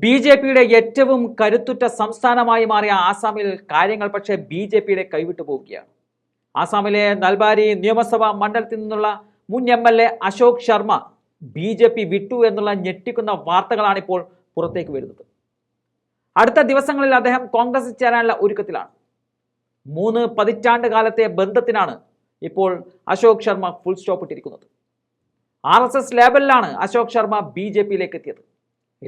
B J പിയുടെ ഏറ്റവും കരുത്തുറ്റ സംസ്ഥാനമായി മാറിയ ആസാമിൽ കാര്യങ്ങൾ പക്ഷേ ബി ജെ പിയുടെ കൈവിട്ടു പോവുകയാണ്. ആസാമിലെ നൽബാരി നിയമസഭാ മണ്ഡലത്തിൽ നിന്നുള്ള മുൻ M L A Ashok Sharma B J P വിട്ടു എന്നുള്ള ഞെട്ടിക്കുന്ന വാർത്തകളാണ് ഇപ്പോൾ പുറത്തേക്ക് വരുന്നത്. അടുത്ത ദിവസങ്ങളിൽ അദ്ദേഹം കോൺഗ്രസിൽ ചേരാനുള്ള ഒരുക്കത്തിലാണ്. മൂന്ന് പതിറ്റാണ്ട് കാലത്തെ ബന്ധത്തിനാണ് ഇപ്പോൾ അശോക് ശർമ്മ ഫുൾ സ്റ്റോപ്പ് ഇട്ടിരിക്കുന്നത്. ആർ എസ് എസ് ലേബലിലാണ് അശോക് ശർമ്മ ബി ജെ പിയിലേക്ക് എത്തിയത്.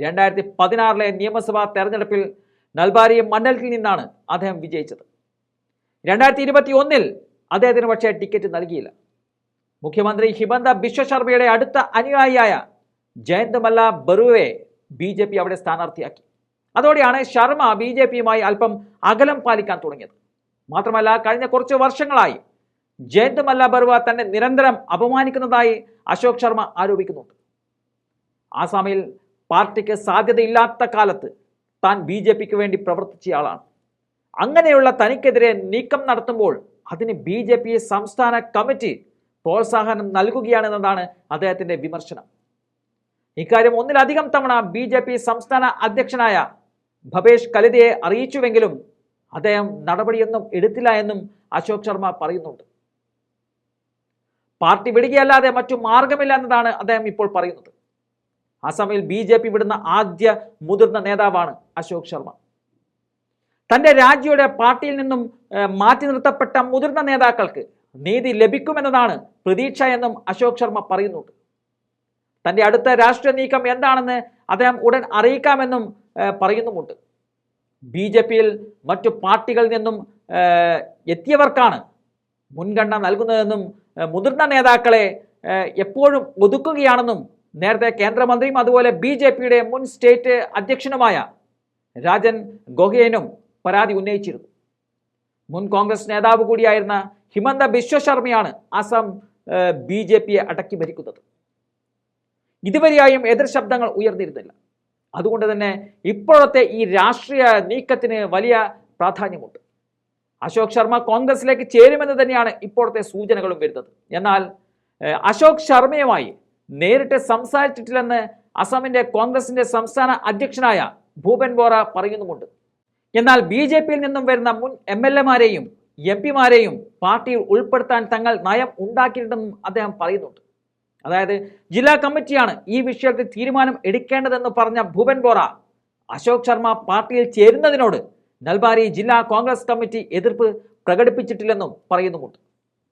രണ്ടായിരത്തി പതിനാറിലെ നിയമസഭാ തെരഞ്ഞെടുപ്പിൽ നൽബാരി മണ്ഡലത്തിൽ നിന്നാണ് അദ്ദേഹം വിജയിച്ചത്. രണ്ടായിരത്തി ഇരുപത്തി ഒന്നിൽ അദ്ദേഹത്തിന് പക്ഷേ ടിക്കറ്റ് നൽകിയില്ല. മുഖ്യമന്ത്രി ഹിമന്ത ബിശ്വ ശർമ്മയുടെ അടുത്ത അനുയായിയായ ജയന്ത് മല്ല ബറുവെ ബി ജെ പി അവിടെ സ്ഥാനാർത്ഥിയാക്കി. അതോടെയാണ് ശർമ്മ ബി ജെ പിയുമായി അല്പം അകലം പാലിക്കാൻ തുടങ്ങിയത്. മാത്രമല്ല കഴിഞ്ഞ കുറച്ച് വർഷങ്ങളായി ജയന്ത് മല്ല ബറുവ തന്നെ നിരന്തരം അപമാനിക്കുന്നതായി അശോക് ശർമ്മ ആരോപിക്കുന്നുണ്ട്. ആസാമിൽ പാർട്ടിക്ക് സാധ്യതയില്ലാത്ത കാലത്ത് താൻ ബി ജെ പിക്ക് വേണ്ടി പ്രവർത്തിച്ചയാളാണ് അങ്ങനെയുള്ള തനിക്കെതിരെ നീക്കം നടത്തുമ്പോൾ അതിന് ബി ജെ പി സംസ്ഥാന കമ്മിറ്റി പ്രോത്സാഹനം നൽകുകയാണെന്നതാണ് അദ്ദേഹത്തിന്റെ വിമർശനം. ഇക്കാര്യം ഒന്നിലധികം തവണ ബി ജെ പി സംസ്ഥാന അധ്യക്ഷനായ ഭവേഷ് കലിതയെ അറിയിച്ചുവെങ്കിലും അദ്ദേഹം നടപടിയൊന്നും എടുത്തില്ല എന്നും അശോക് ശർമ്മ പറയുന്നുണ്ട്. പാർട്ടി വിടുകയല്ലാതെ മറ്റു മാർഗമില്ല എന്നതാണ് അദ്ദേഹം ഇപ്പോൾ പറയുന്നത്. അസമിൽ ബി ജെ പി വിടുന്ന ആദ്യ മുതിർന്ന നേതാവാണ് അശോക് ശർമ്മ. തന്റെ രാജ്യയുടെ പാർട്ടിയിൽ നിന്നും മാറ്റി നിർത്തപ്പെട്ട മുതിർന്ന നേതാക്കൾക്ക് നീതി ലഭിക്കുമെന്നതാണ് പ്രതീക്ഷ എന്നും അശോക് ശർമ്മ പറയുന്നുണ്ട്. തന്റെ അടുത്ത രാഷ്ട്രീയ നീക്കം എന്താണെന്ന് അദ്ദേഹം ഉടൻ അറിയിക്കാമെന്നും പറയുന്നുമുണ്ട്. ബി ജെ പിയിൽ മറ്റു പാർട്ടികളിൽ നിന്നും എത്തിയവർക്കാണ് മുൻഗണന നൽകുന്നതെന്നും മുതിർന്ന നേതാക്കളെ എപ്പോഴും ഒതുക്കുകയാണെന്നും നേരത്തെ കേന്ദ്രമന്ത്രിയും അതുപോലെ ബി ജെ പിയുടെ മുൻ സ്റ്റേറ്റ് അധ്യക്ഷനുമായ രാജൻ ഗൊഹേനും പരാതി ഉന്നയിച്ചിരുന്നു. മുൻ കോൺഗ്രസ് നേതാവ് കൂടിയായിരുന്ന ഹിമന്ത ബിശ്വ ശർമ്മയാണ് അസം ബി ജെ പിയെ അടക്കി ഭരിക്കുന്നത്. ഇതുവരെയായും എതിർ ശബ്ദങ്ങൾ ഉയർന്നിരുന്നില്ല. അതുകൊണ്ട് തന്നെ ഇപ്പോഴത്തെ ഈ രാഷ്ട്രീയ നീക്കത്തിന് വലിയ പ്രാധാന്യമുണ്ട്. അശോക് ശർമ്മ കോൺഗ്രസിലേക്ക് ചേരുമെന്ന് തന്നെയാണ് ഇപ്പോഴത്തെ സൂചനകളും വരുന്നത്. എന്നാൽ അശോക് ശർമ്മയുമായി നേരിട്ട് സംസാരിച്ചിട്ടില്ലെന്ന് അസമിന്റെ കോൺഗ്രസിന്റെ സംസ്ഥാന അധ്യക്ഷനായ ഭൂപൻ ബോറ പറയുന്നുമുണ്ട്. എന്നാൽ ബി ജെ പിയിൽ നിന്നും വരുന്ന മുൻ എം എൽ എമാരെയും എം പിമാരെയും പാർട്ടിയിൽ ഉൾപ്പെടുത്താൻ തങ്ങൾ നയം ഉണ്ടാക്കിയിട്ടുണ്ടെന്നും അദ്ദേഹം പറയുന്നുണ്ട്. അതായത് ജില്ലാ കമ്മിറ്റിയാണ് ഈ വിഷയത്തിൽ തീരുമാനം എടുക്കേണ്ടതെന്ന് പറഞ്ഞ ഭൂപൻ ബോറ അശോക് ശർമ്മ പാർട്ടിയിൽ ചേരുന്നതിനോട് നൽബാരി ജില്ലാ കോൺഗ്രസ് കമ്മിറ്റി എതിർപ്പ് പ്രകടിപ്പിച്ചിട്ടില്ലെന്നും പറയുന്നുമുണ്ട്.